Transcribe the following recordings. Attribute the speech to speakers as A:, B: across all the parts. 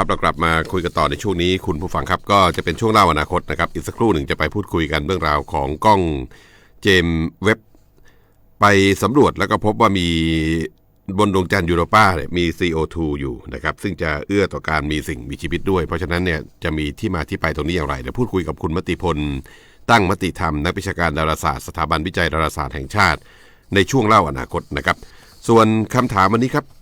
A: ครับเรากลับมาคุยกันต่อในช่วงนี้คุณผู้ฟังครับก็จะเป็นช่วงเล่าอนาคตนะครับอีกสักครู่หนึ่งจะไปพูดคุยกันเรื่องราวของกล้องเจมเว็บ ไปสำรวจแล้วก็พบว่ามีบนดวงจันทร์ยูโรปาเนี่ยมี CO2 อยู่นะครับซึ่งจะเอื้อต่อการมีสิ่งมีชีวิตด้วย เพราะฉะนั้นเนี่ยจะมีที่มาที่ไปตรงนี้อย่างไรเดี๋ยวพูดคุยกับคุณมติพล ตั้งมติธรรมนักวิชาการดาราศาสตร์สถาบันวิจัยดาราศาสตร์แห่งชาติ ในช่วงเล่าอนาคตนะครับ ส่วนคำถามวันนี้ครับ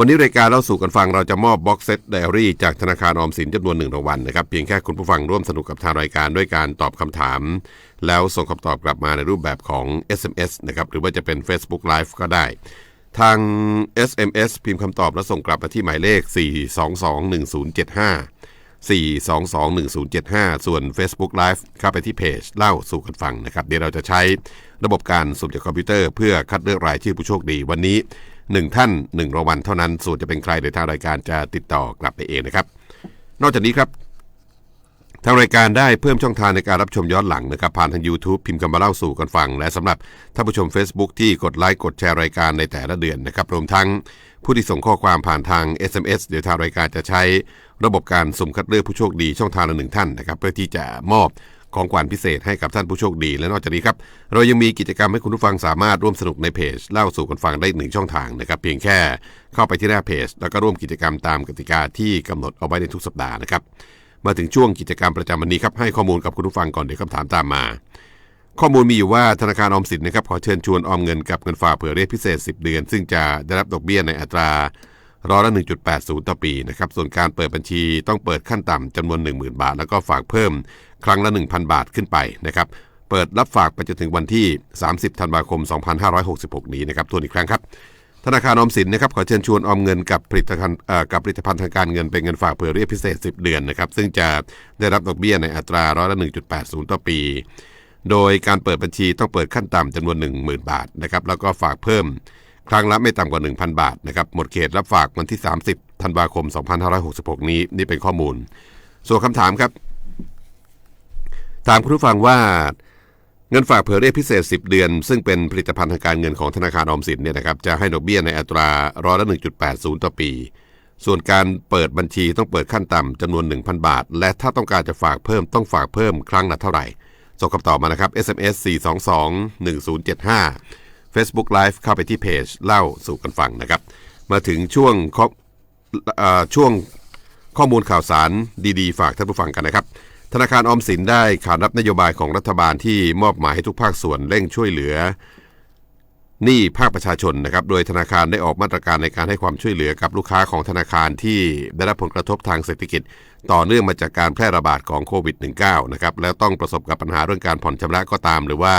A: วันนี้รายการเล่าสู่กันฟังเราจะมอบบ็อกเซตไดอารี่จากธนาคารออมสินจำนวนหนึ่งรางวัลนะครับเพียงแค่คุณผู้ฟังร่วมสนุกกับทางรายการด้วยการตอบคำถาม แล้วส่งคำตอบกลับมาในรูปแบบของ SMS นะครับหรือว่าจะเป็น Facebook Live ก็ได้ ทาง SMS พิมพ์คำตอบแล้วส่งกลับมาที่หมายเลข 4221075 4221075 ส่วน Facebook Live เข้าไปที่เพจเล่าสู่กันฟังนะครับ เดี๋ยวเราจะใช้ระบบการสุ่มจากคอมพิวเตอร์เพื่อคัดเลือกรายชื่อผู้โชคดีวันนี้ 1 ท่าน1รางวัลเท่านั้น ส่วนจะเป็นใครเดี๋ยวทางรายการจะติดต่อกลับไปเองนะครับ นอกจากนี้ครับทางรายการได้เพิ่มช่องทางในการรับชมย้อนหลังนะครับผ่านทาง YouTube พิมพ์คำมาเล่าสู่กันฟัง และสำหรับท่านผู้ชม Facebook ที่กดไลค์กดแชร์รายการในแต่ละเดือนนะครับรวมทั้งผู้ที่ส่งข้อความผ่านทาง SMS เดี๋ยวทางรายการจะใช้ระบบการสุ่มคัดเลือกผู้โชคดีช่องทางละหนึ่งท่านนะครับเพื่อที่จะมอบ ของขวัญพิเศษให้กับท่านผู้โชคดี และนอกจากนี้ครับ เรายังมีกิจกรรมให้คุณผู้ฟังสามารถร่วมสนุกในเพจเล่าสู่กันฟังได้หนึ่งช่องทางนะครับ เพียงแค่เข้าไปที่หน้าเพจ แล้วก็ร่วมกิจกรรมตามกติกาที่กำหนดเอาไว้ในทุกสัปดาห์นะครับ มาถึงช่วงกิจกรรมประจำวันนี้ครับให้ข้อมูลกับคุณผู้ฟังก่อนเดี๋ยวคำถามตามมา ข้อมูลมีอยู่ว่าธนาคารออมสินนะครับขอเชิญชวนออมเงินกับเงินฝากเผื่อเรียกพิเศษ 10 เดือน ซึ่งจะได้รับดอกเบี้ยในอัตราร้อยละ 1.80 ต่อปีนะครับ ส่วนการเปิดบัญชีต้องเปิดขั้นต่ำจำนวน 10,000 บาท แล้วก็ฝากเพิ่ม ครั้งละ 1,000 บาทขึ้นไปนะครับ เปิดรับฝากไปจนถึงวันที่ 30 ธันวาคม 2566 นี้นะครับทวนอีกครั้งครับ ธนาคารออมสินนะครับขอเชิญชวนออมเงินกับผลิตภัณฑ์กับผลิตภัณฑ์ทางการเงินเป็นเงินฝากเผื่อเรียกพิเศษ 10 เดือนนะครับซึ่งจะได้รับดอกเบี้ยในอัตราร้อยละ 1.80 ต่อปี โดยการเปิดบัญชีต้องเปิดขั้นต่ำจำนวน 10,000 บาทนะครับแล้วก็ฝากเพิ่มครั้งละไม่ต่ำกว่า 1,000 บาทนะครับหมดเขตรับฝากวันที่ 30 ธันวาคม 2566 นี้นี่เป็นข้อมูล ส่วนคำถามครับ ถามคุณผู้ฟังว่าเงินฝากเผื่อเรียกพิเศษ 10 เดือน ซึ่งเป็นผลิตภัณฑ์ทางการเงินของธนาคารออมสินเนี่ยนะครับจะให้ดอกเบี้ยในอัตราร้อยละ1.80 ต่อปี ส่วนการเปิดบัญชีต้องเปิดขั้นต่ำจำนวน 1,000 บาท และถ้าต้องการจะฝากเพิ่มต้องฝากเพิ่มครั้งละเท่าไหร่ส่งคำตอบมานะครับ SMS 4221075 Facebook Live เข้าไปที่เพจเล่าสู่กันฟังนะครับ มาถึงช่วงข้อเอ่อช่วงข้อมูลข่าวสารดีๆ ฝากท่านผู้ฟังกันนะครับ ธนาคารออมสินได้ขานรับนโยบายของรัฐบาลที่มอบหมายให้ทุกภาคส่วนเร่งช่วยเหลือหนี้ภาคประชาชนนะครับ โดยธนาคารได้ออกมาตรการในการให้ความช่วยเหลือกับลูกค้าของธนาคารที่ได้รับผลกระทบทางเศรษฐกิจ ต่อเนื่องมาจากการแพร่ระบาดของโควิด -19 นะครับ แล้วต้องประสบกับปัญหาเรื่องการผ่อนชำระก็ตาม หรือว่า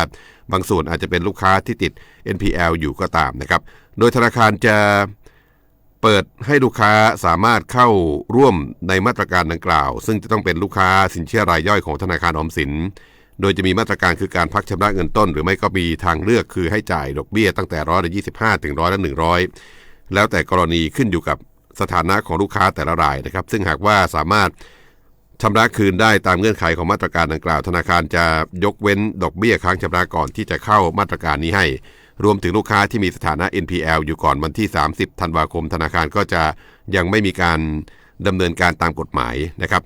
A: บางส่วนอาจจะเป็นลูกค้าที่ติด NPL อยู่ก็ตามนะครับ โดยธนาคารจะ เปิดให้ลูกค้าสามารถเข้าร่วมในมาตรการดังกล่าว ซึ่งจะต้องเป็นลูกค้าสินเชื่อรายย่อยของธนาคารออมสิน โดยจะมีมาตรการคือการพักชำระเงินต้น หรือไม่ก็มีทางเลือกคือให้จ่ายดอกเบี้ยตั้งแต่ร้อยละ25ถึงร้อยละ100แล้วแต่กรณีขึ้นอยู่กับสถานะของลูกค้าแต่ละรายนะครับ ซึ่งหากว่าสามารถชำระคืนได้ตามเงื่อนไขของมาตรการดังกล่าว ธนาคารจะยกเว้นดอกเบี้ยค้างชำระก่อนที่จะเข้ามาตรการนี้ให้ รวมถึงลูกค้าที่มีสถานะ NPL อยู่ก่อนวันที่ 30 ธันวาคม ธนาคารก็จะยังไม่มีการดำเนินการตามกฎหมายนะครับ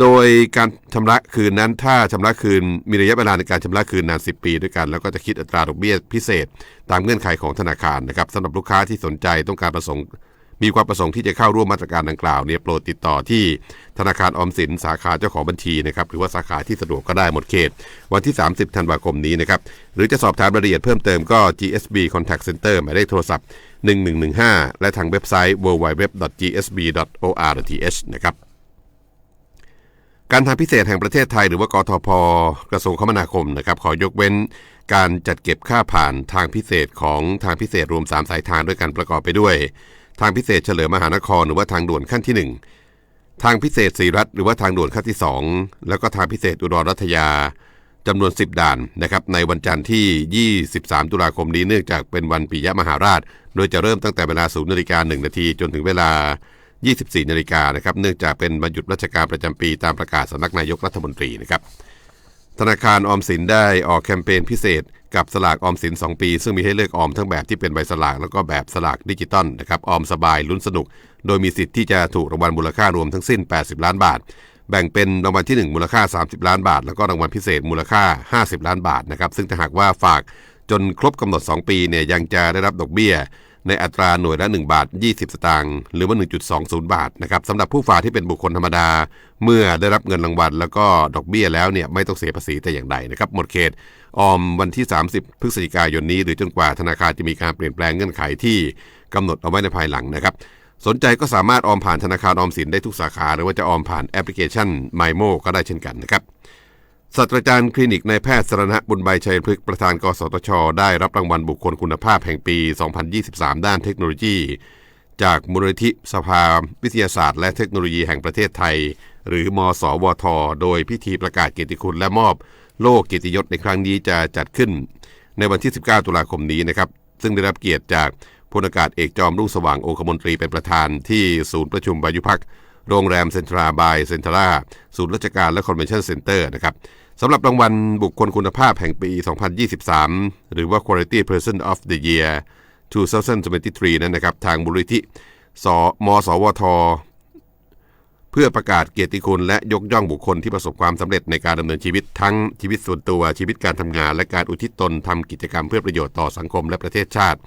A: โดยการชำระคืนนั้นถ้าชำระคืนมีระยะเวลาในการชำระคืนนาน 10 ปีด้วยกัน แล้วก็จะคิดอัตราดอกเบี้ยพิเศษ ตามเงื่อนไขของธนาคารนะครับสำหรับลูกค้าที่สนใจต้องการประสงค์ มีความประสงค์ที่จะเข้าร่วมมาตรการดังกล่าวเนี่ยโปรดติดต่อที่ธนาคารออมสินสาขาเจ้าของบัญชีนะครับหรือว่าสาขาที่สะดวกก็ได้หมดเขต วันที่ 30 ธันวาคมนี้นะครับหรือจะสอบถามรายละเอียดเพิ่มเติมก็ GSB Contact Center หมายเลขโทรศัพท์ 1115 และทางเว็บไซต์ www.gsb.or.th นะครับการทางพิเศษแห่งประเทศไทยหรือว่ากทพกระทรวงคมนาคมนะครับขอยกเว้นการจัดเก็บค่าผ่านทางพิเศษของทางพิเศษรวม 3 สายทางด้วยกันประกอบไปด้วย ทางพิเศษเฉลิมมหานคร หรือว่าทางด่วนขั้นที่ 1 ทางพิเศษศรีรัตหรือว่าทางด่วนขั้นที่ 2 แล้วก็ทางพิเศษอุดรรัตยาจำนวน 10 ด่านนะครับในวันจันทร์ที่ 23 ตุลาคมนี้เนื่องจากเป็นวันปิยมหาราช โดยจะเริ่มตั้งแต่เวลา0นาฬิกา1นาทีจนถึงเวลา 24 นาฬิกานะครับเนื่องจากเป็นวันหยุดราชการประจำปีตามประกาศสำนักนายกรัฐมนตรีนะครับ ธนาคารออมสินได้ออกแคมเปญพิเศษกับสลากออมสิน 2 ปี ซึ่งมีให้เลือกออมทั้งแบบที่เป็นใบสลากแล้วก็แบบสลากดิจิตอลนะครับออมสบายลุ้นสนุก โดยมีสิทธิ์ที่จะถูกรางวัลมูลค่ารวมทั้งสิ้น 80 ล้านบาท แบ่งเป็นรางวัลที่ 1 มูลค่า 30 ล้านบาท แล้วก็รางวัลพิเศษมูลค่า 50 ล้านบาทนะครับซึ่งถ้าหากว่าฝากจนครบกำหนด 2 ปีเนี่ยยังจะได้รับดอกเบี้ย ในอัตราหน่วยละ 1 บาท 20 สตางค์หรือว่า 1.20 บาทนะครับสำหรับผู้ฝากที่เป็นบุคคลธรรมดา เมื่อได้รับเงินรางวัล แล้วก็ดอกเบี้ยแล้วเนี่ยไม่ต้องเสียภาษีแต่อย่างใดนะครับหมดเขตออมวันที่ 30 พฤศจิกายนนี้ หรือจนกว่าธนาคารจะมีการเปลี่ยนแปลงเงื่อนไขที่กำหนดเอาไว้ในภายหลังนะครับสนใจก็สามารถออมผ่านธนาคารออมสินได้ทุกสาขา หรือว่าจะออมผ่านแอปพลิเคชัน m y m o ก็ได้เช่นกันนะครับ ศาสตราจารย์คลินิกนายแพทย์สรณะบุญใบชัยพฤกษ์ประธานกสทช ได้รับรางวัลบุคคลคุณภาพแห่งปี 2023 ด้านเทคโนโลยี จากมูลนิธิสภาวิทยาศาสตร์ และเทคโนโลยีแห่งประเทศไทย หรือมสวท โดยพิธีประกาศเกียรติคุณและมอบโล่เกียรติยศในครั้งนี้จะจัดขึ้น ในวันที่ 19 ตุลาคมนี้นะครับ ซึ่งได้รับเกียรติจากพลอากาศเอกจอมรุ่งสว่างองคมนตรีเป็นประธานที่ศูนย์ประชุมบายุพักโรงแรมเซ็นทราบายเซ็นทราศูนย์ราชการและคอนเวนชั่นเซ็นเตอร์นะครับ สำหรับรางวัลบุคคลคุณภาพแห่งปี 2023 หรือว่า Quality Person of the Year 2023 นั้นนะครับ ทางมูลนิธิสมสวท เพื่อประกาศเกียรติคุณและยกย่องบุคคลที่ประสบความสำเร็จในการดำเนินชีวิตทั้งชีวิตส่วนตัวชีวิตการทำงาน และการอุทิศตนทำกิจกรรมเพื่อประโยชน์ต่อสังคมและประเทศชาติ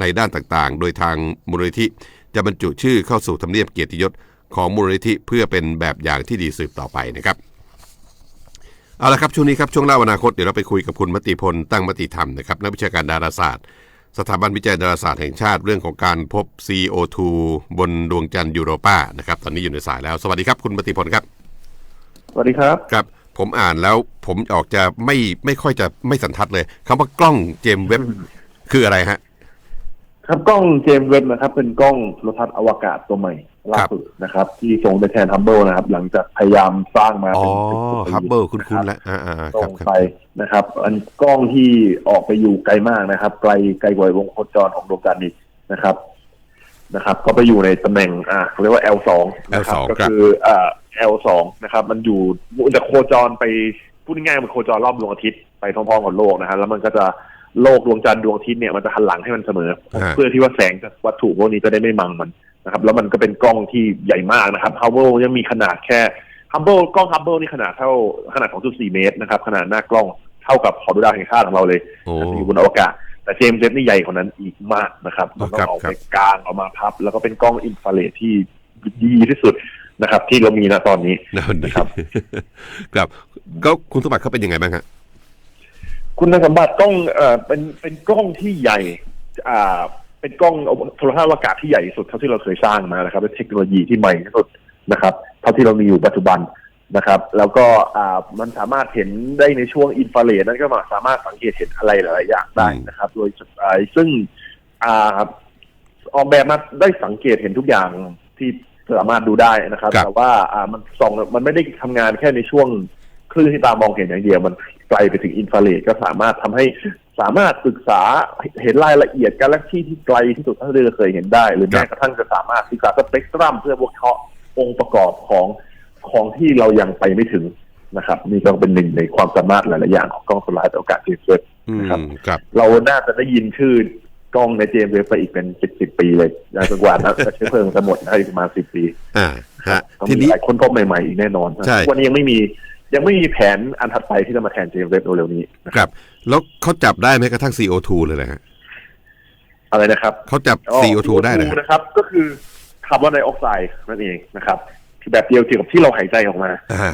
A: ในด้านต่างๆ โดยทางมูลนิธิจะบรรจุชื่อเข้าสู่ทำเนียบเกียรติยศของมูลนิธิเพื่อเป็นแบบอย่างที่ดีสืบต่อไปนะครับ เอาละครับช่วงนี้ครับช่วงเล่าอนาคตเดี๋ยวเราไปคุยกับคุณมติพลตั้งมติธรรมนะครับนักวิชาการดาราศาสตร์ สถาบันวิจัยดาราศาสตร์แห่งชาติเรื่องของการพบ CO2 บนดวงจันทร์ยูโรปานะครับตอนนี้อยู่ในสายแล้ว สวัสดีครับคุณมติพลครับ
B: สวัสดีครับ
A: ครับ ผมอ่านแล้วผมออกจะไม่ไม่ค่อยจะไม่สันทัดเลยคำว่ากล้องเจมส์เว็บคืออะไรฮะ
B: ครับกล้องเจมส์เว็บนะครับ เป็นกล้องโทรทัศน์อวกาศตัวใหม่ ล่าสุดนะครับ ที่ส่งไปแทนฮัมเบิลนะครับ หลังจากพยายามสร้างมา
A: อ๋อ
B: เป็นสิบกว่าปี
A: ฮับเบิลคุ้
B: นะ
A: นๆแล้วอ่าอ่าอ่าค
B: ส่
A: รับ
B: ง
A: ครับ
B: ไปนะครับ อันกล้องที่ออกไปอยู่ไกลมากนะครับ ไกลไกลกว่าวงโคจรของดวงจันทร์อีกนะครับนะครับ ก็ไปอยู่ในตำแหน่งอ่าเขาเรียกว่า L2 นะครับ
A: L2
B: ก็
A: ครับ
B: คืออ่า L2 นะครับ มันอยู่มันจะโคจรไปพูดง่ายๆมันโคจรรอบดวงอาทิตย์ไปพร้อมๆกับโลกนะครับแล้วมันก็จะโลกดวงจันทร์ดวงอาทิตย์เนี่ยมันจะหันหลังให้มันเสมอ
A: ฮะ
B: เพื่อที่ว่าแสงจากวัตถุพวกนี้จะได้ไม่บังมัน นะครับแล้วมันก็เป็นกล้องที่ใหญ่มากนะครับฮับเบิลยังมีขนาดแค่ฮับเบิลกล้องฮับเบิลนี่ขนาดเท่าขนาด 2.4 เมตรนะครับ ขนาดหน้ากล้องเท่ากับหอดูดาวแห่งชาติของเราเลย
A: โอ้
B: อยู่บนอวกาศแต่เจมส์เว็บนี่ใหญ่กว่านั้นอีกมากนะครับมันต้อ
A: ครับ
B: งเอา
A: ครั
B: ไป
A: บ
B: กลางเอามาพับ แล้วก็เป็นกล้องอินฟราเรดที่ดีที่สุดนะครับ ที่เรามีณตอนนี้
A: นั่น
B: นะครับ
A: ครับก็คุณสมบัติเขาเป็นยังไงบ้างฮะ
B: คุณสมบัติกล้องเอ่อเป็นเป็นกล้องที่ใหญ่อ่า เป็นกล้องโทรทัศน์อวกาศที่ใหญ่ที่สุดเท่าที่เราเคยสร้างมานะครับเป็นเทคโนโลยีที่ใหม่ที่สุดนะครับเท่าที่เรามีอยู่ปัจจุบันนะครับ แล้วก็อ่ามันสามารถเห็นได้ในช่วงอินฟราเรดนั่นก็มาสามารถสังเกตเห็นอะไรหลาย ๆ อย่างได้นะครับ โดยสุดท้ายซึ่งอ่าออกแบบมาได้สังเกตเห็นทุกอย่างที่สามารถดูได้นะครับ
A: ครับ
B: แต่ว่าอ่ามันส่องมันไม่ได้ทำงานแค่ในช่วงคลื่นที่ตามองเห็นอย่างเดียวมันไกลไปถึงอินฟราเรดก็สามารถทำให้ สามารถศึกษาเห็นรายละเอียดกาแล็กซี่ที่ไกลที่สุดเท่าที่เราเคยเห็นได้ หรือแม้กระทั่งจะสามารถศึกษาสเปกตรัมเพื่อวิเคราะห์องค์ประกอบของของที่เรายังไปไม่ถึงนะครับนี่ก็เป็นหนึ่งในความสามารถหลาย ๆ อย่างของกล้องโทรทัศน์อวกาศเจมส์เว็บ
A: อืม
B: นะครับ
A: ครับ
B: เราน่าจะได้ยินชื่อกล้องในเจมส์เว็บไปอีกเป็นสิบสิบปีเลยจนกว่านะจะใช้เพลิงจะหมดนะอีกประมาณสิบปี
A: อ่าฮะ
B: ต้อง
A: ที
B: มี
A: นี้
B: หลายค้นพบใหม่ ๆ อีกแน่นอน
A: ใช่
B: วันนี้ยังไม่มี ยังไม่มีแผนอันถัดไปที่จะมาแทนเจมส์เว็บเร็วๆนี้นะครับ
A: แล้วเขาจับได้ไหมกระทั่ง CO2 เลยนะฮะ
B: อะไรนะครับ
A: เขาจับ
B: อ๋อ
A: CO2 ได้เลย
B: CO2 นะครับ ก็คือคาร์บอนไดออกไซด์นั่นเองนะครับที่แบบเดียวกับที่เราหายใจออกมา
A: อ่า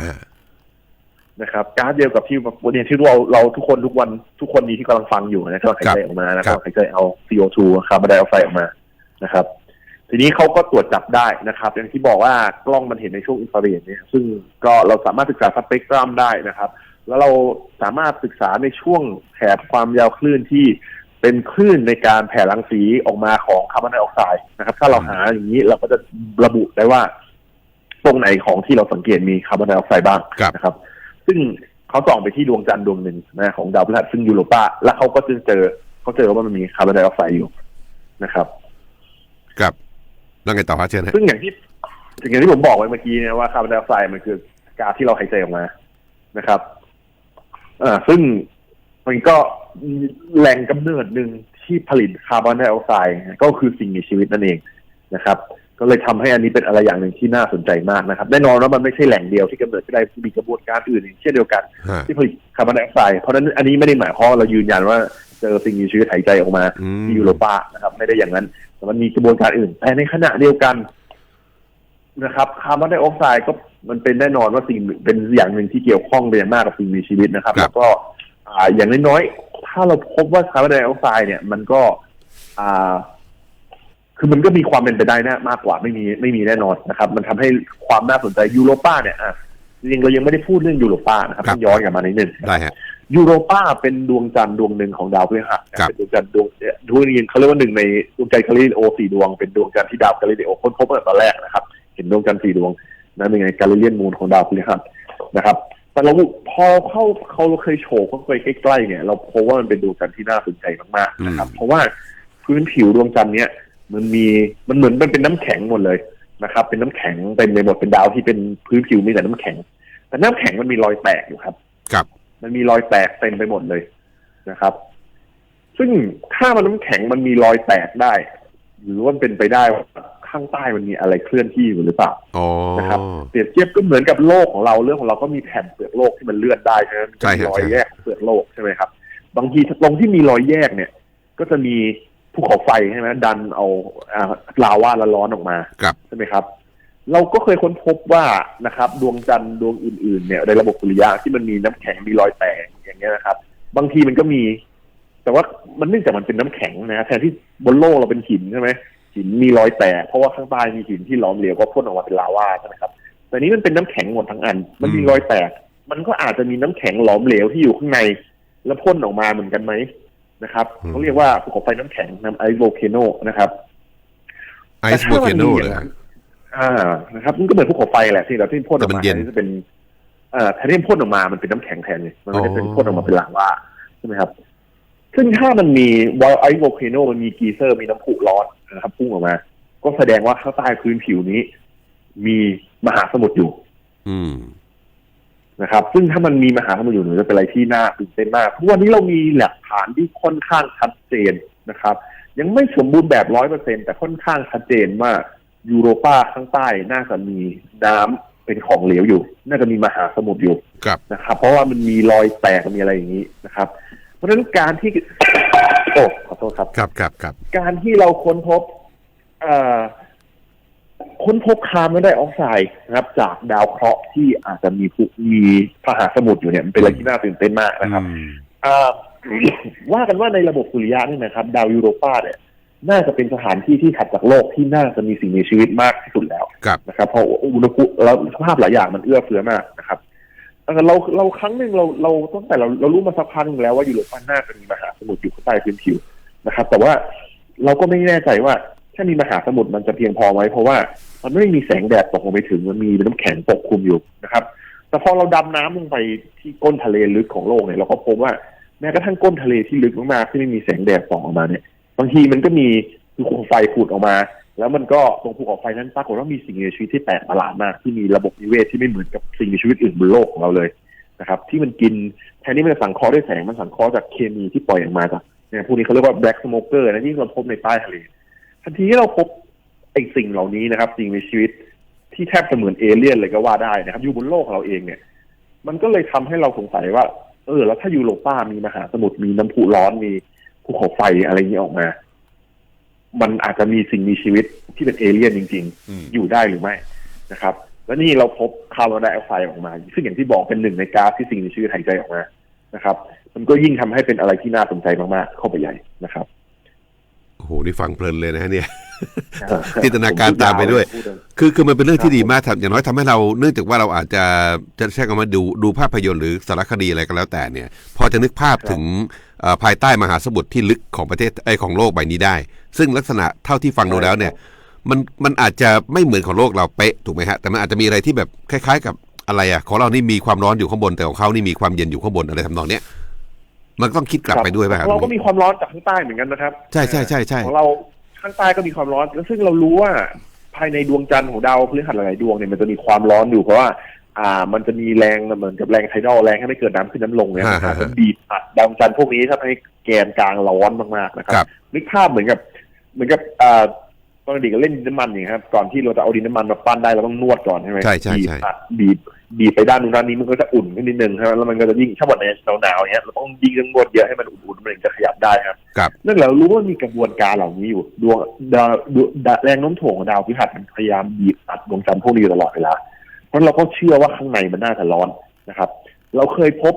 B: นะครับก๊าซเดียวกับที่วันนี้ที่เราเราทุกคนทุกวันทุกคนนี้ที่กำลังฟังอยู่นะครับหายใจออกมานะครับหายใจเอา CO2 คาร์บอนไดออกไซด์ออกมานะครับ ทีนี้เขาก็ตรวจจับได้นะครับ อย่างที่บอกว่ากล้องมันเห็นในช่วงอินฟราเรดเนี่ยซึ่งก็เราสามารถศึกษาสเปกตรัมได้นะครับ แล้วเราสามารถศึกษาในช่วงแถบความยาวคลื่นที่เป็นคลื่นในการแผ่รังสีออกมาของคาร์บอนไดออกไซด์นะครับ ถ้าเราหาอย่างนี้เราก็จะระบุได้ว่า ตรงไหนของที่เราสังเกตมีคาร์บอนไดออกไซด์บ้างนะครับ ซึ่งเขาส่องไปที่ดวงจันทร์ดวงหนึ่งนะของดาวพฤหัสซึ่งยูโรปาแล้วเขาก็จึงเจอเขาเจอว่ามันมีคาร์บอนไดออกไซด์อยู่นะครับ
A: ครับ แล้วไงต่อฮะเชิญฮะ
B: ซึ่งอย่างที่อย่างที่ผมบอกไว้เมื่อกี้เนี่ยว่าคาร์บอนไดออกไซด์มันคือก๊าซที่เราหายใจออกมานะครับอ่าซึ่งมันก็แหล่งกำเนิดหนึ่งที่ผลิตคาร์บอนไดออกไซด์ก็คือสิ่งมีชีวิตนั่นเองนะครับ ก็เลยทำให้อันนี้เป็นอะไรอย่างหนึ่งที่น่าสนใจมากนะครับ แน่นอนว่ามันไม่ใช่แหล่งเดียวที่กำเนิดขึ้นได้มีกระบวนการอื่นอีกเช่นเดียวกัน
A: ฮะ
B: ที่ผลิตคาร์บอนไดออกไซด์เพราะฉะนั้นอันนี้ไม่ได้หมายความว่าเรายืนยันว่าเจอสิ่งมีชีวิตหายใจออกมา
A: อืม
B: ที่ยูโรปานะครับ ไม่ได้อย่างนั้นแต่ มันมีกระบวนการอื่น แต่ในขณะเดียวกันนะครับคาร์บอนไดออกไซด์ก็มันเป็นแน่นอนว่าสิ่งเป็นอย่างหนึ่งที่เกี่ยวข้องเป็นอย่างมากกับสิ่งมีชีวิตนะครับ
A: ครับ
B: แล้วก็อ่าอย่างน้อยๆถ้าเราพบว่าคาร์บอนไดออกไซด์เนี่ยมันก็อ่าคือมันก็มีความเป็นไปได้นะมากกว่าไม่มีไม่มีแน่นอนนะครับ มันทำให้ความน่าสนใจยูโรปาเนี่ยอะจริงๆเรายังไม่ได้พูดเรื่องยูโรปานะครับ
A: ครับ
B: ต้องย้อนกลับมานิดนึง
A: ได้ฮะ
B: ยูโรปาเป็นดวงจันทร์ดวงหนึ่งของดาวพฤหัสนะครับ เป็นดวงจันทร์ดวงเอ่อดวงนี้เขาเรียกว่าหนึ่งในดวงจันทร์กาลิเลโอสี่ดวงเป็นดวงจันทร์ที่ดาวกาลิเลโอค้นพบตั้งแต่ตอนแรกนะครับ เห็นดวงจันทร์สี่ดวงนั่นเป็นไงกาลิเลียนมูนของดาวพฤหัสนะครับ แต่เราพอเข้าเขาเคยโฉบเข้าไปใกล้ๆเนี่ย เราพบว่ามันเป็นดวงจันทร์ที่น่าสนใจมากๆนะครับ เพราะว่าพื้นผิวดวงจันทร์เนี้ยมันมีมันเหมือนมันเป็นน้ำแข็งหมดเลยนะครับ เป็นน้ำแข็งเต็มไปหมดเป็นดาวที่เป็นพื้นผิวมีแต่น้ำแข็ง แต่น้ำแข็งมันมีรอยแตกอยู่ครับ
A: ครับ
B: มันมีรอยแตกเต็มไปหมดเลยนะครับ ซึ่งถ้ามันน้ำแข็งมันมีรอยแตกได้ หรือว่ามันเป็นไปได้ว่าข้างใต้มันมีอะไรเคลื่อนที่อยู่หรือเปล่า
A: อ๋อ
B: นะครับเปรียบเทียบก็เหมือนกับโลกของเราเรื่องของเราก็มีแผ่นเปลือกโลกที่มันเลื่อนได้ใช่ไหมมัน
A: ใช่
B: จะมี
A: ครับ
B: รอย
A: ใช่
B: แยกของเปลือกโลกใช่ไหมครับ บางทีตรงที่มีรอยแยกเนี่ย ก็จะมีภูเขาไฟใช่ไหมดันเอาอ่าลาวาละร้อนออกมา
A: ครับ
B: ใช่ไหมครับ เราก็เคยค้นพบว่านะครับดวงจันทร์ดวงอื่น ๆ เนี่ยในระบบสุริยะที่มันมีน้ำแข็งมีรอยแตกอย่างเงี้ยนะครับ บางทีมันก็มี แต่ว่ามันเนื่องจากมันเป็นน้ำแข็งนะแทนที่บนโลกเราเป็นหินใช่ไหมหินมีรอยแตกเพราะว่าข้างใต้มีหินที่หล้อมเหลวก็พ่นออกมาเป็นลาวาใช่ไหมครับแต่นี้มันเป็นน้ำแข็งหมดทั้งอัน มันมีรอยแตก มันก็อาจจะมีน้ำแข็งหลอมเหลวที่อยู่ข้างใน แล้วพ่นออกมาเหมือนกันไหมนะครับ
A: อืม
B: เขาเรียกว่าภูเขาไฟน้ำแข็งน้ำไอโวเคโนนะครับ
A: ไอซ์โวลเคโนเลยฮะ
B: อ่านะครับมันก็เหมือนภูเขาไฟแหละที่เราที่พ่นออก
A: แต่มั
B: มาน
A: เย็น
B: อัจะเป็นเอ่อแทนที่พ่นออกมามันเป็นน้ำแข็งแทนเลยมันไม่ได้เป็น
A: อ๋อ
B: พ่นออกมาเป็นลาวาใช่ไหมครับ ซึ่งถ้ามันมีวอลไอโวลเคโนมันมีกีเซอร์มีน้ำพุร้อนนะครับพุ่งออกมา ก็แสดงว่าข้างใต้พื้นผิวนี้ มีมหาสมุทรอยู่
A: อืม
B: นะครับซึ่งถ้ามันมีมหาสมุทรอยู่เนี่ยจะเป็นอะไรที่น่าตื่นเต้นมากเพราะวันนี้เรามีหลักฐานที่ค่อนข้างชัดเจนนะครับ ยังไม่สมบูรณ์แบบร้อยเปอร์เซ็นแต่ค่อนข้างชัดเจนว่า ยูโรปาข้างใต้น่าจะมีน้ำเป็นของเหลวอยู่ น่าจะมีมหาสมุทรอยู่
A: ครับ
B: นะครับ เพราะว่ามันมีรอยแตกมีอะไรอย่างนี้นะครับ เพราะฉะนั้นการที่โอ้ขอโทษครับ
A: ครับครับครับ
B: การที่เราค้นพบเอ่อค้นพบคาร์บอนไดออกไซด์นะครับ จากดาวเคราะห์ที่อาจจะมีภูมีมหาสมุทรอยู่เนี่ยมันเป็นอะไรที่น่าตื่นเต้นมากนะครับ
A: อืม
B: อ่าว่ากันว่าในระบบสุริยะเนี่ยนะครับ ดาวยูโรปาเนี่ย น่าจะเป็นสถานที่ที่ถัดจากโลกที่น่าจะมีสิ่งมีชีวิตมากที่สุดแล้ว
A: ครับ
B: นะครับเพราะอุณหภูมิแล้วสภาพหลายอย่างมันเอื้อเฟื้อมากนะครับเอ่อเราเราครั้งหนึ่งเราเราตั้งแต่เราเรารู้มาสักพักหนึ่งแล้วว่ายูโรปาน่าจะมีมหาสมุทรอยู่ข้างใต้พื้นผิวนะครับ แต่ว่าเราก็ไม่แน่ใจว่าถ้ามีมหาสมุทรมันจะเพียงพอไหมเพราะว่ามันไม่มีแสงแดดตกลงไปถึงมันมีน้ำแข็งปกคลุมอยู่นะครับ แต่พอเราดำน้ำลงไปที่ก้นทะเลลึกของโลกเนี่ยเราก็พบว่าแม้กระทั่งก้นทะเลที่ลึกมากๆที่ไม่มีแสงแดดส่องออกมาเนี่ย บางทีมันก็มีภูเขาไฟผุดออกมา แล้วมันก็ตรงภูเขาไฟนั้นปรากฏว่ามีสิ่งมีชีวิตที่แปลกประหลาดมาก ที่มีระบบนิเวศที่ไม่เหมือนกับสิ่งมีชีวิตอื่นบนโลกของเราเลยนะครับ ที่มันกินแทนที่มันจะสังเคราะห์ด้วยแสงมันสังเคราะห์จากเคมีที่ปล่อยออกมาจากเนี่ยพวกนี้เขาเรียกว่า black smoker นะที่เราพบในใต้ทะเลทันทีที่เราพบไอ้สิ่งเหล่านี้นะครับ สิ่งมีชีวิตที่แทบจะเหมือนเอเลี่ยนเลยก็ว่าได้นะครับ อยู่บนโลกของเราเองเนี่ย มันก็เลยทำให้เราสงสัยว่า เออ แล้วถ้ายูโรป้ามีมหาสมุทรมีน้ำพุร้อนมี ภูเขาไฟอะไรอย่างนี้ออกมา มันอาจจะมีสิ่งมีชีวิตที่เป็นเอเลี่ยนจริง
A: อืม
B: ๆอยู่ได้หรือไม่นะครับ แล้วนี่เราพบคาร์บอนไดออกไซด์ออกมา ซึ่งอย่างที่บอกเป็นหนึ่งในก๊าซที่สิ่งมีชีวิตหายใจออกมานะครับ มันก็ยิ่งทำให้เป็นอะไรที่น่าสนใจมากๆ เข้าไปใหญ่นะครับ
A: โอ้โหนี่ฟังเพลินเลยนะฮะเนี่ยจินตนาการตามไปด้วย
B: พูดเลย
A: คือคือมันเป็นเรื่องที่
B: ครับ
A: ดีมากทำอย่างน้อยทำให้เราเนื่องจากว่าเราอาจจะจะใช้คำว่าดูดูภาพยนตร์หรือสารคดีอะไรก็แล้วแต่เนี่ย พอจะนึกภาพถึงเอ่อ ภายใต้มหาสมุทรที่ลึกของประเทศไอยของโลกใบนี้ได้ ซึ่งลักษณะเท่าที่ฟังดูแล้วเนี่ย มันมันอาจจะไม่เหมือนของโลกเราเป๊ะถูกไหมฮะแต่มันอาจจะมีอะไรที่แบบคล้าย ๆ กับอะไรอะของเรานี่มีความร้อนอยู่ข้างบนแต่ของเขานี่มีความเย็นอยู่ข้างบนอะไรทำนองเนี้ยมันต้องคิดกลับไปด้วยป่ะค
B: ข
A: รั
B: อบงเราก็มีความร้อนจากข้างใต้เหมือนกันนะครับ
A: ใช่ใช่ใช่ใช่
B: ของเราข้างใต้ก็มีความร้อนแล้วซึ่งเรารู้ว่าภายในดวงจันทร์ของดาวพฤหัสหลายๆดวงเนี่ยมันจะมีความร้อนอยู่เพราะว่า อ่า มันจะมีแรงเหมือนกับแรงไทดอลแรงให้ไม่เกิดน้ำขึ้นน้ำลงเนี่ย
A: ฮะฮะ
B: มันบีบอัดดาวจันทร์พวกนี้ทำให้แกนกลางร้อนมากๆนะครั
A: ครับ
B: นึกภาพเหมือนกับ เหมือนกับอ่าตอนเด็กก็เล่นดินน้ำมันอย่างเงี้ยครับก่อนที่เราจะเอาดินน้ำมันมาปั้นได้เราต้องนวดก่อนใช่ไหม
A: ใช่ใช่
B: บีบ
A: ใช่
B: อัดบีบบีบไปด้านนู้นด้านนี้มันก็จะอุ่นขึ้นนิดนึงครับแล้วมันก็จะยิ่งถ้าวันไหนหนาวๆอย่างเงี้ยเราต้องยิ่งต้องนวดเยอะให้มันอุ่นๆมันถึงจะขยับได้ครับ
A: ครับ
B: เนื่องจากเรารู้ว่ามีกระบวนการเหล่านี้อยู่ดวงดาวดวดาวแรงโน้มถ่วงของดาวพฤหัสมันพยายามบีบอัดดวงจันทร์พวกนี้อยู่ตลอดเวลา เพราะเราก็เชื่อว่าข้างในมันน่าจะร้อนนะครับ เราเคยพบ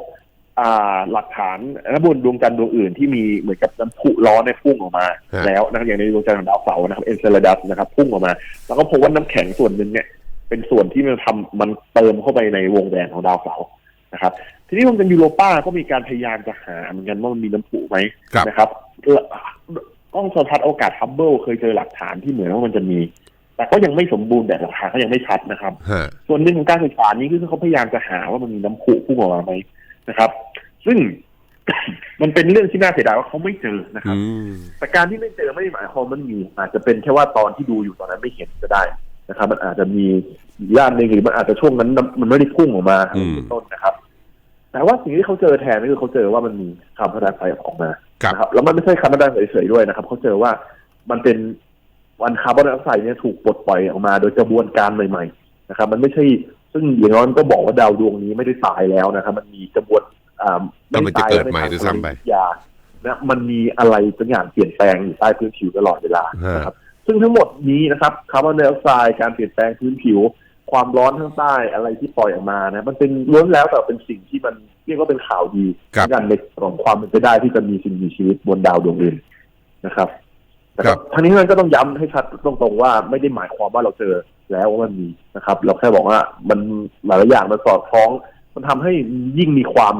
B: อ่าหลักฐานบนดวงจันทร์ดวงอื่นที่มีเหมือนกับน้ำพุร้อนในยพุ่งออกมา
A: ฮะ
B: แล้วนะครับอย่างในดวงจันทร์ของดาวเสาร์นะครับเอนเซลดัสนะครับ พุ่งออกมา แล้วก็พบว่าน้ำแข็งส่วนหนึ่งเนี่ย เป็นส่วนที่มันทำมันเติมเข้าไปในวงแหวนของดาวเสาร์นะครับ ทีนี้ดวงจันทร์ยูโรป้าก็มีการพยายามจะหาเหมือนกันว่ามันมีน้ำพุไหม
A: ครับ
B: นะครับกล้องโทรทัศน์โอกาสฮับเบิลเคยเจอหลักฐานที่เหมือนว่ามันจะมี แต่ก็ยังไม่สมบูรณ์แบบหลักฐานก็ยังไม่ชัดนะครับ
A: ฮะ
B: ส่วนหนึ่งของการศึกษานี้คือเขาพยายามจะหาว่ามันมีน้ำพุพุ่งออกมาไหมนะครับ ซึ่งมันเป็นเรื่องที่น่าเสียดายว่าเขาไม่เจอนะครับ
A: อืม
B: แต่การที่ไม่เจอไม่ได้หมายความว่ามันมี อาจจะเป็นแค่ว่าตอนที่ดูอยู่ตอนนั้นไม่เห็นก็ได้นะครับ มันอาจจะมีอีกด้านหนึ่งหรือมันอาจจะช่วงนั้นมันไม่ได้พุ่งออกมา
A: อืม
B: เป็นต้นนะครับ แต่ว่าสิ่งที่เขาเจอแทนก็คือเขาเจอว่ามันมีคาร์บอนไดออกไซด์ออกมา
A: ครับ
B: นะครับแล้วมันไม่ใช่คาร์บอนไดออกไซด์เฉยๆด้วยนะครับเขาเจอว่ามันเป็น วันคาร์บอนไดออกไซด์เนี่ยถูกปลดปล่อยออกมาโดยกระบวนการใหม่ๆนะครับ มันไม่ใช่ซึ่งอย่างน้อยมันก็บอกว่าดาวดวงนี้ไม่ได้ตายแล้วนะครับ มันมีกระบวนอ่าไม่
A: กำลังจะ
B: ตาย
A: เกิดใหม่ด้วยซ้ำไป
B: ยานะมันมีอะไรสักอย่างเปลี่ยนแปลงอยู่ใต้พื้นผิวตลอดเวลา
A: ฮะ
B: นะครับ ซึ่งทั้งหมดนี้นะครับคาร์บอนไดออกไซด์การเปลี่ยนแปลงพื้นผิว ความร้อนข้างใต้อะไรที่ปล่อยออกมานะ มันเป็นล้วนแล้วแต่เป็นสิ่งที่มันเรียกว่าเป็นข่าวดี
A: ครับ
B: ในการในของความเป็นไปได้ที่จะมีสิ่งมีชีวิตบนดาวดวงอื่นนะครับ แต่
A: ครับ
B: ทั้งนี้มันก็ต้องย้ำให้ชัดตรงๆว่าไม่ได้หมายความว่าเราเจอแล้วว่ามันมีนะครับ เราแค่บอกว่ามันหลายๆอย่างมันสอดคล้อง มันทำให้ยิ่งมีความ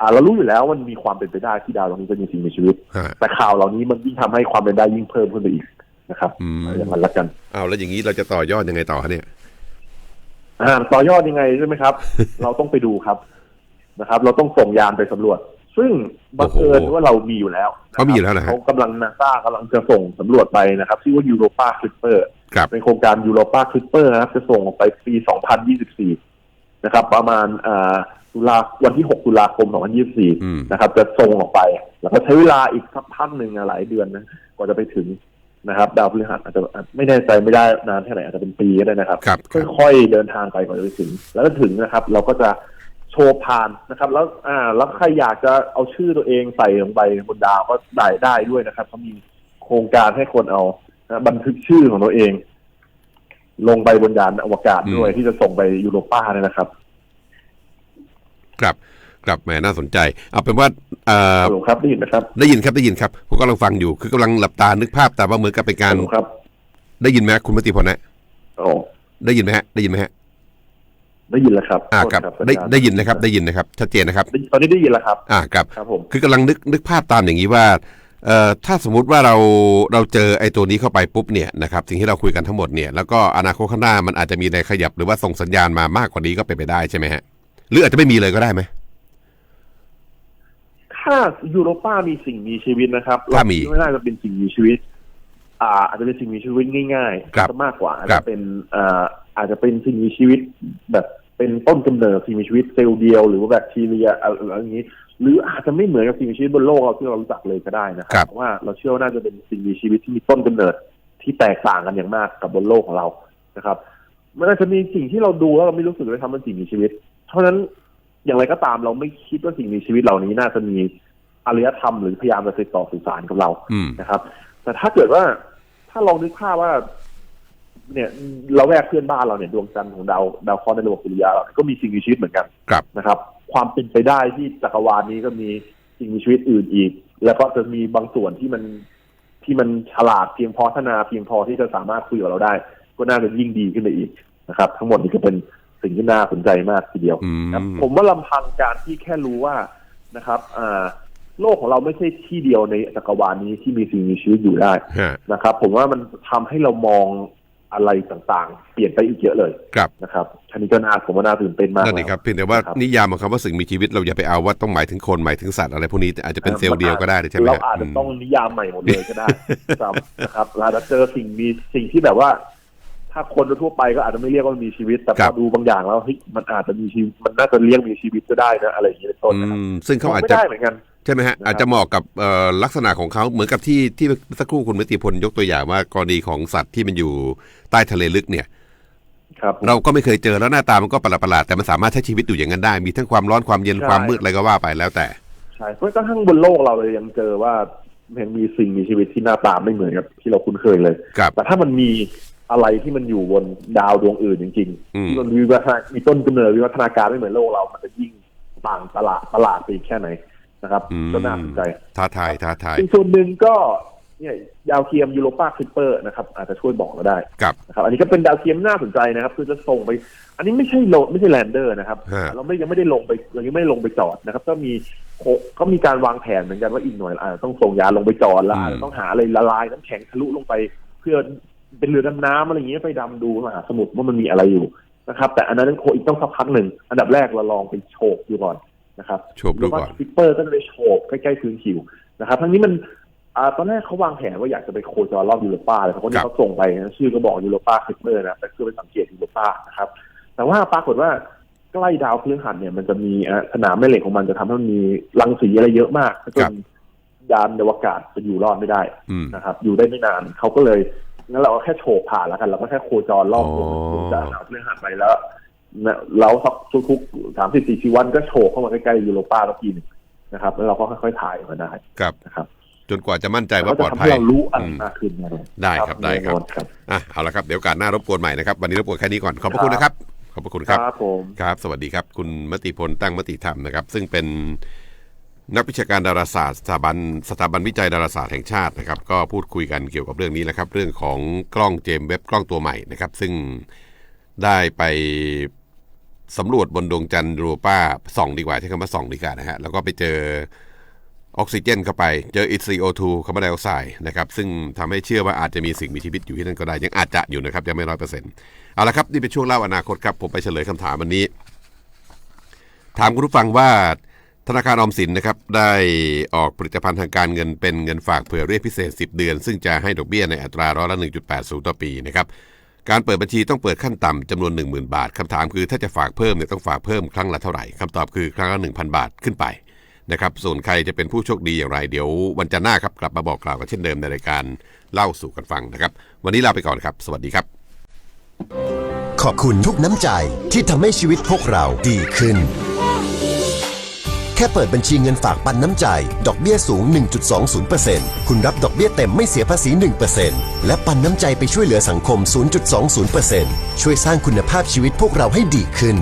B: อ่าเรารู้อยู่แล้วมันมีความเป็นไปได้ที่ดาวดวงนี้จะมีสิ่งมีชีวิต
A: ฮะ
B: แต่ข่าวเหล่านี้มันยิ่งทำให้ความเป็นได้ยิ่งเพิ่มขึ้นไปอีกนะครับ
A: อืม
B: อย่างนั้นละกัน
A: เอาแล้วอย่างนี้เราจะต่อยอดยังไงต่อคะเนี่ย
B: อ่าต่อยอดยังไงใช่ไหมครับ เราต้องไปดูครับนะครับ เราต้องส่งยานไปสำรวจ ซึ่งบังเอิญ
A: โอ้โห
B: ว่าเรามีอยู่แล้วนะครับ
A: เขามีอยู่แล้วนะฮะ
B: เขากำลังนาซากำลังจะส่งสำรวจไปนะครับชื่อว่ายูโรปาคลิปเปอร์
A: ครับ
B: เป็นโครงการยูโรปาคลิปเปอร์นะครับจะส่งออกไปปี 2024 นะครับ ประมาณอ่าตุลาวันที่ 6 ตุลาคม 2024
A: อืม
B: นะครับ จะส่งออกไป แล้วก็ใช้เวลาอีกสักพักหนึ่งอะหลายเดือนนะกว่าจะไปถึงนะครับ ดาวพฤหัสอาจจะไม่แน่ใจไม่ได้นานแค่ไหนอาจจะเป็นปีก็ได้นะครับ
A: ครับครับ
B: ค่อยๆเดินทางไปก่อนจะไปถึง แล้วก็ถึงนะครับ เราก็จะ โชว์ผ่านนะครับ แล้วอ่าแล้วใครอยากจะเอาชื่อตัวเองใส่ลงไปบนดาวก็ได้ได้ด้วยนะครับเขามีโครงการให้คนเอานะบันทึกชื่อของตัวเอง ลงไปบนยานอวกาศด้วย
A: อืม
B: ที่จะส่งไปยูโรป้าเนี่ยนะครับ
A: ครับครับแหมน่าสนใจ เอาเป็นว่าเอ่อ
B: ฮัลโหลครับได้ยินไหมครับ
A: ได้ยินครับได้ยินครับผมกำลังฟังอยู่ คือกำลังหลับตานึกภาพแต่ว่าเหมือนกับเป็นการ
B: ฮัลโหลครับ
A: ได้ยินไหมฮะคุณมติพลนะ
B: โอ้
A: ได้ยินไหมฮะ ได้ยินไหมฮะ
B: ได้ยินแล้วครับ
A: อ่า
B: โทษ
A: ครับ
B: สัญ
A: ได้
B: ญาณ
A: ได้ยินนะครับได้ยินนะครับ ชัดเจนนะครับ
B: ได้ตอนนี้ได้ยินแล้วครับ
A: อ่าครับ
B: ครับผม
A: คือกำลังนึกนึกภาพตามอย่างนี้ว่าเอ่อถ้าสมมุติว่าเราเราเจอไอ้ตัวนี้เข้าไปปุ๊บเนี่ยนะครับสิ่งที่เราคุยกันทั้งหมดเนี่ยแล้วก็อนาคตข้างหน้ามันอาจจะมีอะไรขยับหรือว่าส่งสัญญาณมามากกว่านี้ก็เป็นไปได้ใช่ไหมฮะหรืออาจจะไม่มีเลยก็ได้ไหม
B: ถ้ายูโรป้ามีสิ่งมีชีวิตนะครับ
A: ถ้ามี
B: เรคิดไม่น่าจะเป็นสิ่งมีชีวิต อ่าอาจจะเป็นสิ่งมีชีวิตง่าย
A: ครับ
B: ๆจะมากกว่าอาจ
A: ครั
B: จะ
A: บ
B: เป็นอ่าอาจจะเป็นสิ่งมีชีวิตแบบเป็นต้นกำเนิดสิ่งมีชีวิตเซลล์เดียว หรือว่าแบคทีเรียอะไรอย่างนี้ หรืออาจจะไม่เหมือนกับสิ่งมีชีวิตบนโลกเราที่เรารู้จักเลยก็ได้นะค
A: ครั
B: รับเพราะว่าเราเชื่อว่าน่าจะเป็นสิ่งมีชีวิตที่มีต้นกำเนิดที่แตกต่างกันอย่างมากกับบนโลกของเรานะครับมันอาจจะมีสิ่งที่เราดูแล้วเราไม่รู้สึกเลยทำเป็นสิ่งมีชีวิต เพราะฉะนั้นอย่างไรก็ตามเราไม่คิดว่าสิ่งมีชีวิตเหล่านี้น่าจะมีอารยธรรมหรือพยายามจะติดต่อสื่อสารกับเรา
A: อืม
B: นะครับ แต่ถ้าเกิดว่า ถ้าลองนึกภาพว่า เนี่ยเราแวกเพื่อนบ้านเราเนี่ยดวงจันทร์ของดาวดาวเคราะห์ในระบบสุริยะเราก็มีสิ่งมีชีวิตเหมือนกัน
A: ครับ
B: นะครับ ความเป็นไปได้ที่จักรวาลนี้ก็มีสิ่งมีชีวิตอื่นอีก แล้วก็จะมีบางส่วนที่มันที่มันฉลาดเพียงพอพัฒนาเพียงพอที่จะสามารถคุยกับเราได้ ก็น่าจะยิ่งดีขึ้นไปอีกนะครับ ทั้งหมดนี้ก็เป็นสิ่งที่น่าสนใจมากทีเดียว
A: อืม
B: ครับผมว่าลำพังการที่แค่รู้ว่านะครับ อ่า โลกของเราไม่ใช่ที่เดียวในจักรวาลนี้ที่มีสิ่งมีชีวิตอยู่ได้
A: ฮะ
B: นะครับ ผมว่ามันทำให้เรามองอะไรต่างๆ เปลี่ยนไปอีกเยอะเลย
A: ครับ
B: นะครับอันนี้ก็น่าผมว่าน่าตื่นเต้นมาก
A: นั่นเองครับเพียงแต่ว่า
B: ครับ
A: นิยามของคำว่าสิ่งมีชีวิตเราอย่าไปเอาว่าต้องหมายถึงคนหมายถึงสัตว์อะไรพวกนี้อาจจะเป็นเซลล์เดียวก็ได้ใช่ไหม
B: เรา
A: ฮะ
B: อาจจะ
A: อืม
B: ต้องนิยามใหม่หมดเลยก็ได้ครับนะครับเราจะเจอสิ่งมีสิ่งที่แบบว่า ถ้าคนทั่วไปก็อาจจะไม่เรียกว่ามันมีชีวิตแต่พ
A: ครั
B: อบดูบางอย่างแล้วเฮ้ยมันอาจจะมีชีวิตมันน่าจะเลี้ยงมีชีวิตก็ได้นะอะไรอย่างนี้เป็นต้น
A: อื
B: นะครับ
A: มซึ่งเขาอาจ
B: ไม่
A: จะ
B: ได้เหมือนกัน
A: ใช่ไหมฮะ
B: นะครับ
A: อาจจะเหมาะกับเอ่อลักษณะของเขาเหมือนกับที่ที่สักครู่คุณมติพลยกตัวอย่างว่ากรณีของสัตว์ที่มันอยู่ใต้ทะเลลึกเนี่ย
B: ครับ
A: เราก็ไม่เคยเจอแล้วหน้าตามันก็ประหลาดๆแต่มันสามารถใช้ชีวิตอยู่อย่างนั้นได้ มีทั้งความร้อนความเย็น
B: ใช่
A: ความมืดอะไรก็ว่าไปแล้วแต่
B: ใช่เพราะกระทั่งบนโลกเราเลยยังเจอว่ายังมีสิ่งมีชีวิตที่หน้าตาไม่เหมือนกับที่เราคุ้นเคยเลย
A: ครับ
B: แต่ถ้ามันมีอะไรที่มันอยู่บนดาวดวงอื่นจริง
A: อืม
B: ๆที่มันมีวิวัฒนามีต้นกำเนิดวิวัฒนาการไม่เหมือนโลกเรา มันจะยิ่งต่างประหลาดประหลาดไปอีกแค่ไหน นะครับ
A: อืม
B: ก็น่าสนใจ
A: ท้าทายท้าทาย
B: อีกส่วนหนึ่งก็เนี่ยดาวเทียมยูโรปาคลิปเปอร์นะครับ อาจจะช่วยบอกเราได้
A: กับ
B: นะครับ อันนี้ก็เป็นดาวเทียมน่าสนใจนะครับ คือจะส่งไป อันนี้ไม่ใช่โลไม่ใช่แลนเดอร์นะครับ
A: ฮะ
B: เราไม่ยังไม่ได้ลงไปเรายังไม่ได้ลงไปจอดนะครับ ก็มีโคก็มีการวางแผนเหมือนกันว่าอีกหน่อยอาจจะต้องส่งยานลงไปจอดแล้วอาจจะต้องหาอะไรละลายน้ำแข็งทะลุลงไป เพื่อเป็นเรือดำน้ำอะไรอย่างเงี้ยไปดำดูมหาสมุทรว่ามันมีอะไรอยู่นะครับ แต่อันนั้นโคอีกต้องสักพักหนึ่งอันดับแรกเราลองไปโฉบดูก่อน นะครับ
A: โฉบดูก่อน
B: สปิปเปอร์ก็จะไปโฉบใกล้ๆพื้นผิวนะครับทั้งนี้มันอ่าตอนแรกเขาวางแผนว่าอยากจะไปโคจรรอบยูโรปาเลยเพราะว่า
A: ครั
B: นี่
A: บ
B: เขาส่งไปนะชื่อก็บอกยูโรปาคลิปเปอร์นะแต่คือไปสังเกตยูโรปานะครับ แต่ว่าปรากฏว่าใกล้ดาวพฤหัสเนี่ยมันจะมีอะสนามแม่เหล็กของมันจะทำให้มันมีรังสีอะไรเยอะมากจ
A: ครั
B: น
A: บ
B: ยานอวกาศจะอยู่รอดไม่ได้
A: อืม
B: นะครับ อยู่ได้ไม่นานเขาก็เลยงั้นเราก็แค่โฉบผ่านแล้วกัน เราก็แค่โคจรรอบ
A: อ๋อ
B: ดวงจันทร์ดาวพฤหัสไปแล้วนะ เราสักทุกๆสามสิบสี่ชีวันก็โฉบเข้ามาใกล้ๆยูโรปาสักทีหนึงนะครับ แล้วเราก็ค่อยๆถ่ายมาได้
A: กับ
B: นะครับ
A: จนกว่าจะมั่นใจว่า
B: ก็
A: ปล
B: จะ
A: อด
B: ทำ
A: ภั
B: ให้
A: ย
B: เรารู้อะไร
A: อืม
B: มากขึ้นนะ
A: ได้ครับได้ครับ
B: แน่นอนครับ
A: อะเอาละครับเดี๋ยวโอกาสหน้ารบกวนใหม่นะครับ วันนี้รบกวนแค่นี้ก่อนขอบพระคุณนะครับ ขอบพระคุณครับ
B: ครับผม
A: ครับ สวัสดีครับ คุณมติพลตั้งมติธรรมนะครับ ซึ่งเป็นนักวิชาการดาราศาสตร์สถาบันสถาบันวิจัยดาราศาสตร์แห่งชาตินะครับ ก็พูดคุยกันเกี่ยวกับเรื่องนี้นะครับ เรื่องของกล้องเจมส์เว็บกล้องตัวใหม่นะครับ ซึ่งได้ไป สำรวจบนดวงจันทร์ยูโรปาส่องดีกว่าใช้คำว่าส่องดีกว่านะฮะแล้วก็ไปเจอออกซิเจนเข้าไปเจอ CO2 คาร์บอนไดออกไซด์นะครับซึ่งทำให้เชื่อว่าอาจจะมีสิ่งมีชีวิตอยู่ที่นั่นก็ได้ยังอาจจะอยู่นะครับยังไม่ร้อยเปอร์เซ็นต์เอาละครับนี่เป็นช่วงเล่าอนาคตครับผมไปเฉลยคำถามวันนี้ ถามคุณผู้ฟังว่าธนาคารออมสินนะครับได้ออกผลิตภัณฑ์ทางการเงินเป็นเงินฝากเผื่อเรียกพิเศษ 10 เดือน ซึ่งจะให้ดอกเบี้ยในอัตราร้อยละ1.80 ต่อปีนะครับ การเปิดบัญชีต้องเปิดขั้นต่ำจำนวน 10,000 บาทคำถามคือถ้าจะฝากเพิ่มเนี่ยต้องฝากเพิ่มครั้งละเท่าไหร่คำตอบคือครั้งละ 1,000 บาทขึ้นไปนะครับส่วนใครจะเป็นผู้โชคดีอย่างไรเดี๋ยววันจันทร์หน้าครับกลับมาบอกกล่าวกันเช่นเดิมในรายการเล่าสู่กันฟังนะครับ วันนี้ลาไปก่อนครับ สวัสดีครับ
C: ขอบคุณทุกน้ำใจที่ทำให้ชีวิตพวกเราดีขึ้น แค่เปิดบัญชีเงินฝากปันน้ำใจ ดอกเบี้ยสูง 1.20%คุณรับดอกเบี้ยเต็มไม่เสียภาษี 1%และปันน้ำใจไปช่วยเหลือสังคม 0.20%ช่วยสร้างคุณภาพชีวิตพวกเราให้ดีขึ้น